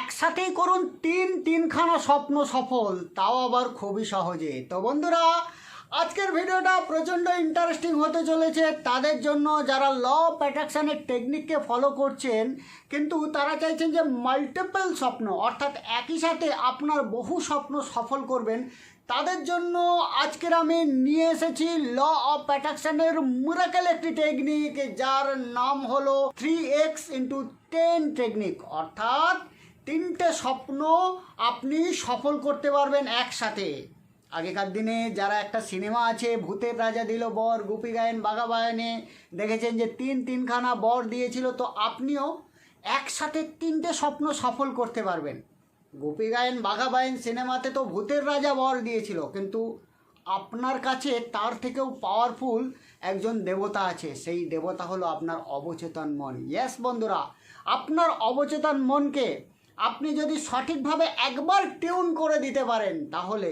একসাথেই করুন তিন তিনখানা স্বপ্ন সফল, তাও আবার খুবই সহজে। তো বন্ধুরা, আজকের ভিডিওটা প্রচণ্ড ইন্টারেস্টিং হতে চলেছে। তাদের জন্য যারা ল অফ অ্যাট্রাকশানের টেকনিককে ফলো করছেন, কিন্তু তারা চাইছেন যে মাল্টিপল স্বপ্ন, অর্থাৎ একই সাথে আপনার বহু স্বপ্ন সফল করবেন, তাদের জন্য আজকের আমি নিয়ে এসেছি ল অফ অ্যাট্রাকশনের মুরাকেল একটি টেকনিক যার নাম হলো three X into ten technique অর্থাৎ তিনটে স্বপ্ন আপনি সফল করতে পারবেন একসাথে। আগেকার দিনে যারা একটা সিনেমা আছে, ভূতের রাজা দিল বর, গুপি গায়েন, বাঘা বায়নে, দেখেছেন যে তিন তিনখানা বর দিয়েছিল, তো আপনিও একসাথে তিনটে স্বপ্ন সফল করতে পারবেন। গোপী গায়েন, বাঘা বায়েন সিনেমাতে তো ভূতের রাজা বর দিয়েছিল, কিন্তু আপনার কাছে তার থেকেও পাওয়ারফুল একজন দেবতা আছে। সেই দেবতা হলো আপনার অবচেতন মন। ইয়েস বন্ধুরা, আপনার অবচেতন মনকে আপনি যদি সঠিকভাবে একবার টিউন করে দিতে পারেন, তাহলে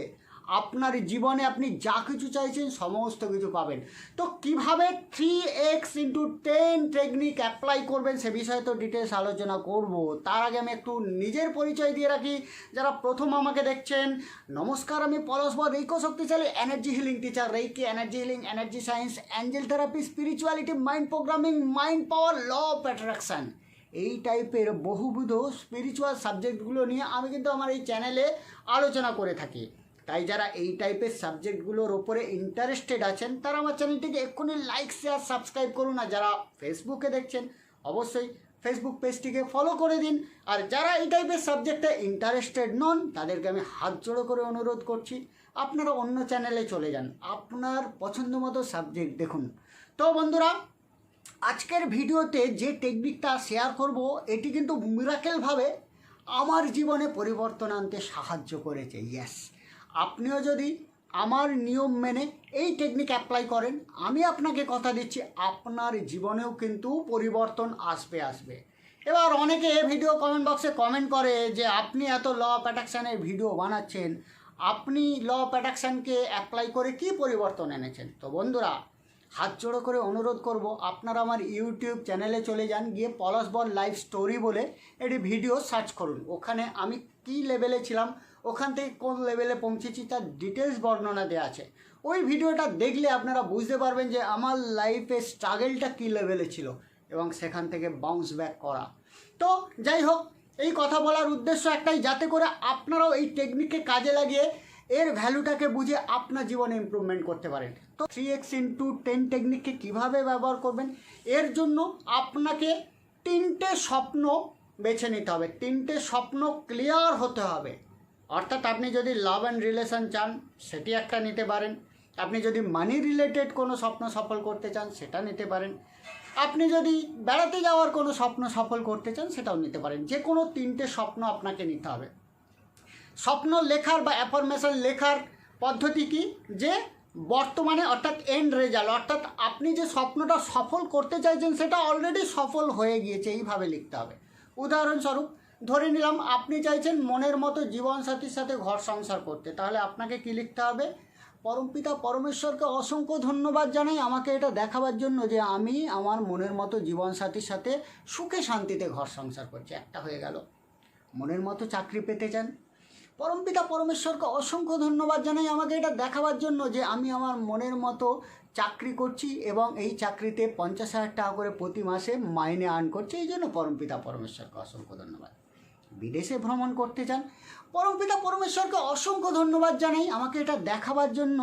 আপনার জীবনে আপনি যা কিছু চাইছেন, সমস্ত কিছু পাবেন। তো কীভাবে three X into ten technique apply করবেন, সে বিষয়ে তো ডিটেলস আলোচনা করব। তার আগে আমি একটু নিজের পরিচয় দিয়ে রাখি। যারা প্রথম আমাকে দেখছেন, নমস্কার, আমি পরস্পর রেইকো শক্তিশালী energy healing teacher reiki energy healing energy science angel therapy spirituality mind programming mind power law of attraction এই টাইপের বহুবিধ স্পিরিচুয়াল সাবজেক্টগুলো নিয়ে আমি কিন্তু আমার এই চ্যানেলে আলোচনা করে থাকি। তাই যারা এই টাইপের সাবজেক্টগুলোর ওপরে ইন্টারেস্টেড আছেন, তারা আমার চ্যানেলটিকে এক্ষুনি লাইক শেয়ার সাবস্ক্রাইব করুন। আর যারা ফেসবুকে দেখছেন, অবশ্যই ফেসবুক পেজটিকে ফলো করে দিন। আর যারা এই টাইপের সাবজেক্টে ইন্টারেস্টেড নন, তাদেরকে আমি হাত জোড়ো করে অনুরোধ করছি, আপনারা অন্য চ্যানেলে চলে যান। আপনার পছন্দ মতো সাবজেক্ট দেখুন। তো বন্ধুরা আজকের ভিডিওতে যে টেকনিকটা শেয়ার করব, এটি কিন্তু মিরাকেলভাবে আমার জীবনে পরিবর্তন আনতে সাহায্য করেছে ইয়েস আপনিও যদি আমার নিয়ম মেনে এই টেকনিক অ্যাপ্লাই করেন, আমি আপনাকে কথা দিচ্ছি, আপনার জীবনেও কিন্তু পরিবর্তন আসবে আসবে। এবার অনেকে ভিডিও কমেন্ট বক্সে কমেন্ট করে যে, আপনি এত ল অফ অ্যাট্রাকশানের ভিডিও বানাচ্ছেন, আপনি ল অফ অ্যাট্রাকশানকে অ্যাপ্লাই করে কি পরিবর্তন এনেছেন? তো বন্ধুরা হাত জোড়ো করে অনুরোধ করব, আপনারা আমার ইউটিউব চ্যানেলে চলে যান, গিয়ে পলাশ বল লাইভ স্টোরি বলে একটি ভিডিও সার্চ করুন। ওখানে আমি কি লেভেলে ছিলাম, ওখান থেকে কোন লেভেলে পৌঁছেছি তার ডিটেলস বর্ণনা দেওয়া আছে। ওই ভিডিওটা দেখলে আপনারা বুঝতে পারবেন যে আমার লাইফে স্ট্রাগেলটা কী লেভেলে ছিল এবং সেখান থেকে বাউন্স ব্যাক করা। তো যাই হোক, এই কথা বলার উদ্দেশ্য একটাই, যাতে করে আপনারাও এই টেকনিককে কাজে লাগিয়ে এর ভ্যালুটাকে বুঝে আপনার জীবনে ইম্প্রুভমেন্ট করতে পারেন। তো থ্রি এক্স ইন্টু টেন টেকনিককে কীভাবে ব্যবহার করবেন? এর জন্য আপনাকে তিনটে স্বপ্ন বেছে নিতে হবে। তিনটে স্বপ্ন ক্লিয়ার হতে হবে। অর্থাৎ আপনি যদি লাভ অ্যান্ড রিলেশন চান, সেটি একটা নিতে পারেন। আপনি যদি মানি রিলেটেড কোনো স্বপ্ন সফল করতে চান, সেটা নিতে পারেন। আপনি যদি বেড়াতে যাওয়ার কোনো স্বপ্ন সফল করতে চান, সেটাও নিতে পারেন। যে কোনো তিনটে স্বপ্ন আপনাকে নিতে হবে। স্বপ্ন লেখার বা অ্যাফরমেশন লেখার পদ্ধতি কি? যে বর্তমানে অর্থাৎ এন্ড রেজাল্ট অর্থাৎ আপনি যে স্বপ্নটা সফল করতে চাইছেন, সেটা অলরেডি সফল হয়ে গিয়েছে, এইভাবে লিখতে হবে। উদাহরণস্বরূপ, ধরে নিলাম আপনি চাইছেন মনের মতো জীবনসাথীর সাথে ঘর সংসার করতে, তাহলে আপনাকে কি লিখতে হবে? পরমপিতা পরমেশ্বরকে অসংখ্য ধন্যবাদ জানাই আমাকে এটা দেখাবার জন্য যে আমি আমার মনের মতো জীবনসাথীর সাথে সুখে শান্তিতে ঘর সংসার করছি। একটা হয়ে গেল। মনের মতো চাকরি পেতে চান পরমপিতা পরমেশ্বরকে অসংখ্য ধন্যবাদ জানাই আমাকে এটা দেখাবার জন্য যে আমি আমার মনের মতো চাকরি করছি এবং এই চাকরিতে পঞ্চাশ হাজার টাকা করে প্রতি মাসে মাইনে আর্ন করছি। এই জন্য পরমপিতা পরমেশ্বরকে অসংখ্য ধন্যবাদ। বিদেশে ভ্রমণ করতে চান, পরমপিতা পরমেশ্বরকে অসংখ্য ধন্যবাদ জানাই আমাকে এটা দেখাবার জন্য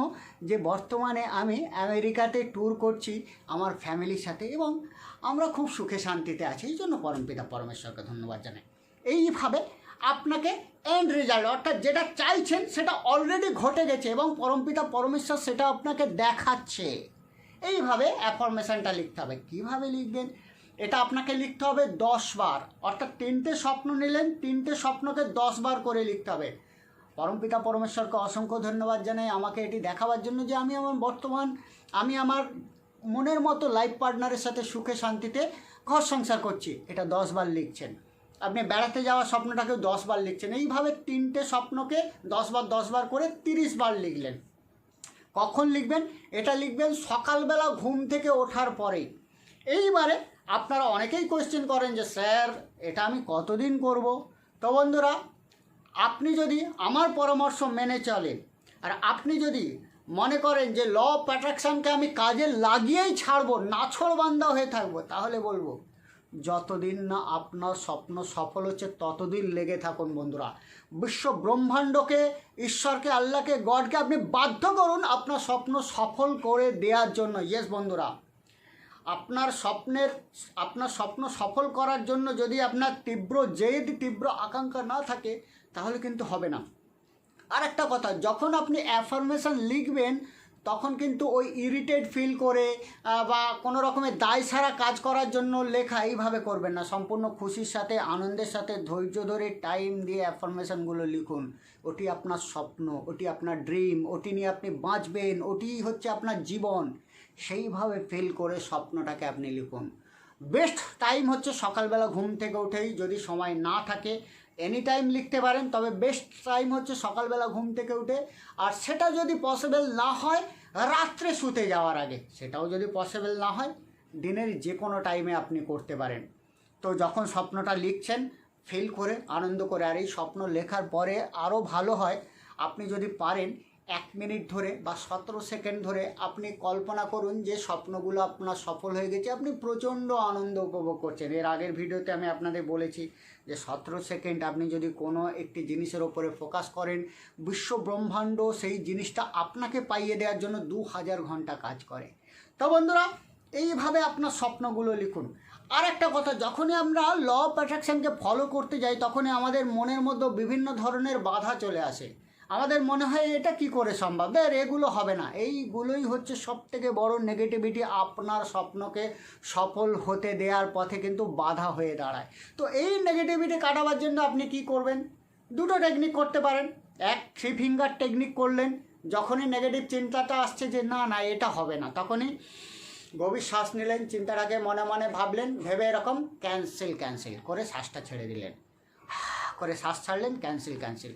যে বর্তমানে আমি আমেরিকাতে ট্যুর করছি আমার ফ্যামিলির সাথে এবং আমরা খুব সুখে শান্তিতে আছি। এই জন্য পরমপিতা পরমেশ্বরকে ধন্যবাদ জানাই। এইভাবে আপনাকে এন্ড রেজাল্ট অর্থাৎ যেটা চাইছেন সেটা অলরেডি ঘটে গেছে এবং পরমপিতা পরমেশ্বর সেটা আপনাকে দেখাচ্ছে। এইভাবে অ্যাফরমেশনটা লিখতে হবে। কীভাবে লিখবেন? এটা আপনাকে লিখতে হবে দশ বার। অর্থাৎ তিনটে স্বপ্ন নিলেন, তিনটে স্বপ্নকে দশ বার করে লিখতে হবে। পরমপিতা পরমেশ্বরকে অসংখ্য ধন্যবাদ জানাই আমাকে এটি দেখাবার জন্য যে আমি আমার বর্তমান, আমি আমার মনের মতো লাইফ পার্টনারের সাথে সুখে শান্তিতে ঘর সংসার করছি। এটা দশ বার লিখছেন। আপনি বেড়াতে যাওয়ার স্বপ্নটাকেও দশ বার লিখছেন। এইভাবে তিনটে স্বপ্নকে দশ বার দশ বার করে তিরিশ বার লিখলেন। কখন লিখবেন? এটা লিখবেন সকালবেলা ঘুম থেকে ওঠার পরে। এইবারে আপনারা অনেকেই কোয়েশ্চেন করেন যে, স্যার, এটা আমি কতদিন করব? তো বন্ধুরা, আপনি যদি আমার পরামর্শ মেনে চলেন, আর আপনি যদি মনে করেন যে, ল অফ অ্যাট্রাকশানকে আমি কাজে লাগিয়েই ছাড়বো নাছড় বান্দা হয়ে থাকব তাহলে বলব যতদিন না আপনার স্বপ্ন সফল হচ্ছে, ততদিন লেগে থাকুন বন্ধুরা। বিশ্ব ব্রহ্মাণ্ডকে ঈশ্বরকে, আল্লাহকে, গডকে আপনি বাধ্য করুন আপনার স্বপ্ন সফল করে দেওয়ার জন্য। ইয়েস বন্ধুরা। আপনার স্বপ্নের, আপনার স্বপ্ন সফল করার জন্য যদি আপনার তীব্র জেদ, তীব্র আকাঙ্ক্ষা না থাকে, তাহলে কিন্তু হবে না। আর একটা কথা, যখন আপনি অ্যাফার্মেশন লিখবেন তখন কিন্তু ওই ইরিটেট ফিল করে বা কোনো রকমের দায় সারা কাজ করার জন্য লেখা এইভাবে করবেন না। সম্পূর্ণ খুশির সাথে, আনন্দের সাথে ধৈর্য ধরে টাইম দিয়ে অ্যাফার্মেশনগুলো লিখুন। ওটি আপনার স্বপ্ন, ওটি আপনার ড্রিম ওটি নিয়ে আপনি বাঁচবেন ওটি হচ্ছে আপনার জীবন। সেইভাবে ফিল করে স্বপ্নটাকে আপনি লিখুন। বেস্ট টাইম হচ্ছে সকালবেলা ঘুম থেকে উঠেই যদি সময় না থাকে এনি টাইম লিখতে পারেন, তবে বেস্ট টাইম হচ্ছে সকালবেলা ঘুম থেকে উঠে। আর সেটা যদি পসিবল না হয় রাত্রে শুতে যাওয়ার আগে, সেটাও যদি পসিবল না হয়, দিনের যে কোনো টাইমে আপনি করতে পারেন। তো যখন স্বপ্নটা লিখছেন ফিল করে, আনন্দ করে, আর এই স্বপ্ন লেখার পরে আরও ভালো হয়, আপনি যদি পারেন এক মিনিট ধরে বা সতেরো সেকেন্ড ধরে আপনি কল্পনা করুন যে স্বপ্নগুলো আপনার সফল হয়ে গেছে। আপনি প্রচণ্ড আনন্দ উপভোগ করছেন। এর আগের ভিডিওতে আমি আপনাদের বলেছি যে সতেরো সেকেন্ড আপনি যদি কোনো একটি জিনিসের ওপরে ফোকাস করেন, বিশ্ব ব্রহ্মাণ্ড সেই জিনিসটা আপনাকে পাইয়ে দেওয়ার জন্য দু হাজার ঘণ্টা কাজ করে। তো বন্ধুরা, এইভাবে আপনার স্বপ্নগুলো লিখুন। আর একটা কথা, যখনই আমরা ল অফ অ্যাট্রাকশনকে ফলো করতে যাই, তখনই আমাদের মনের মধ্যে বিভিন্ন ধরনের বাধা চলে আসে। আমাদের মনে হয় এটা কি করে সম্ভব? দেখ, এগুলো হবে না। এইগুলোই হচ্ছে সব থেকে বড় নেগেটিভিটি আপনার স্বপ্নকে সফল হতে দেওয়ার পথে কিন্তু বাধা হয়ে দাঁড়ায়। তো এই নেগেটিভিটি কাটাবার জন্য আপনি কি করবেন? দুটো টেকনিক করতে পারেন। এক থ্রি ফিঙ্গার টেকনিক করলেন। যখনই নেগেটিভ চিন্তাটা আসছে যে, না না, এটা হবে না, তখনই গভীর শ্বাস নিলেন, চিন্তাটাকে মনে মনে ভাবলেন, ভেবে এরকম ক্যান্সেল ক্যান্সেল করে শ্বাসটা ছেড়ে দিলেন। করে শ্বাস ছাড়লেন ক্যান্সেল ক্যান্সেল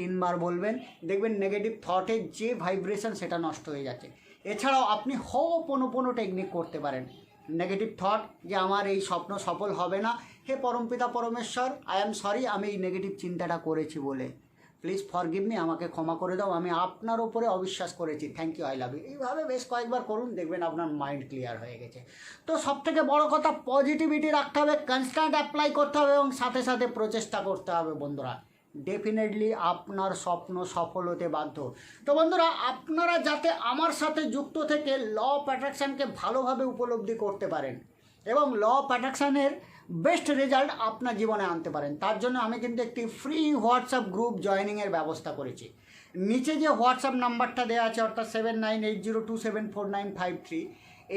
তিনবার বলবেন, দেখবেন নেগেটিভ থটের যে ভাইব্রেশন সেটা নষ্ট হয়ে যাচ্ছে। এছাড়াও আপনি হো পোনো টেকনিক করতে পারেন। নেগেটিভ থট যে আমার এই স্বপ্ন সফল হবে না, হে পরমপিতা পরমেশ্বর আই এম সরি আমি এই নেগেটিভ চিন্তাটা করেছি বলে। প্লিজ ফরগিভ মি আমাকে ক্ষমা করে দাও, আমি আপনার ওপরে অবিশ্বাস করেছি। Thank you I love you এইভাবে বেশ কয়েকবার করুন, দেখবেন আপনার মাইন্ড ক্লিয়ার হয়ে গেছে। তো সব থেকে বড় কথা পজিটিভিটি রাখতে হবে কনস্ট্যান্ট অ্যাপ্লাই করতে হবে এবং সাথে সাথে প্রচেষ্টা করতে হবে বন্ধুরা। ডেফিনেটলি আপনার স্বপ্ন সফল হতে বাধ্য। তো বন্ধুরা, আপনারা যাতে আমার সাথে যুক্ত থেকে ল অফ অ্যাট্রাকশানকে ভালোভাবে উপলব্ধি করতে পারেন এবং ল অফ অ্যাট্রাকশানের বেস্ট রেজাল্ট আপনার জীবনে আনতে পারেন, তার জন্য আমি কিন্তু একটি ফ্রি হোয়াটসঅ্যাপ গ্রুপ জয়নিংয়ের ব্যবস্থা করেছি। নিচে যে হোয়াটসঅ্যাপ নাম্বারটা দেওয়া আছে, অর্থাৎ seven nine eight zero two seven four nine five three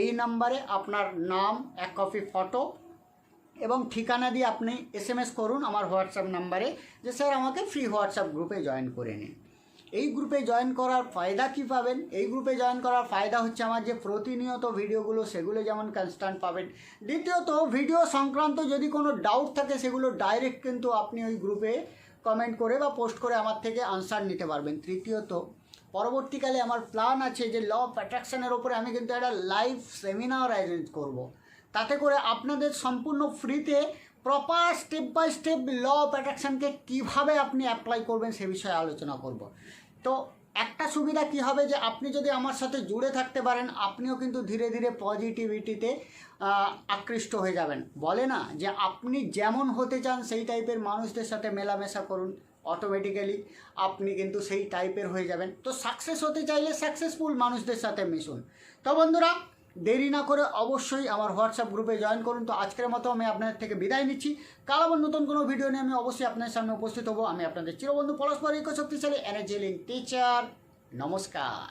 এই নাম্বারে আপনার নাম, এক কপি ফটো এবং ঠিকানা দিয়ে আপনি এস এম এস করুন আমার হোয়াটসঅ্যাপ নাম্বারে যে স্যার আমাকে ফ্রি হোয়াটসঅ্যাপ গ্রুপে জয়েন করে নিন। এই গ্রুপে জয়েন করার ফায়দা কী পাবেন? এই গ্রুপে জয়েন করার ফায়দা হচ্ছে আমার যে প্রতিনিয়ত ভিডিওগুলো সেগুলো যেমন কনস্ট্যান্ট পাবেন। দ্বিতীয়ত ভিডিও সংক্রান্ত যদি কোনো ডাউট থাকে সেগুলো ডাইরেক্ট কিন্তু আপনি ওই গ্রুপে কমেন্ট করে বা পোস্ট করে আমার থেকে আনসার নিতে পারবেন। তৃতীয়ত, পরবর্তীকালে আমার প্ল্যান আছে যে ল অফ অ্যাট্রাকশনের ওপরে আমি কিন্তু একটা লাইভ সেমিনার অ্যারেঞ্জ করব। তাতে করে আপনাদের সম্পূর্ণ ফ্রিতে proper step by step law of অ্যাট্রাকশনকে কীভাবে আপনি অ্যাপ্লাই করবেন সে বিষয়ে আলোচনা করব। তো একটা সুবিধা কি হবে যে আপনি যদি আমার সাথে জুড়ে থাকতে পারেন, আপনিও কিন্তু ধীরে ধীরে পজিটিভিটিতে আকৃষ্ট হয়ে যাবেন। বলে না যে আপনি যেমন হতে চান সেই টাইপের মানুষদের সাথে মেলামেশা করুন অটোমেটিক্যালি আপনি কিন্তু সেই টাইপের হয়ে যাবেন। তো সাকসেস হতে চাইলে সাকসেসফুল মানুষদের সাথে মিশুন। তো বন্ধুরা দেরি না করে অবশ্যই আমার হোয়াটসঅ্যাপ গ্রুপে জয়েন করুন। তো আজকের মতো আমি আপনাদের থেকে বিদায় নিচ্ছি। কাল আমার নতুন কোনো ভিডিও নিয়ে আমি অবশ্যই আপনাদের সামনে উপস্থিত হব। আমি আপনাদের চিরবন্ধু পরস্পর ইকো শক্তিশালী এনার্জি লিঙ্ক টিচার নমস্কার।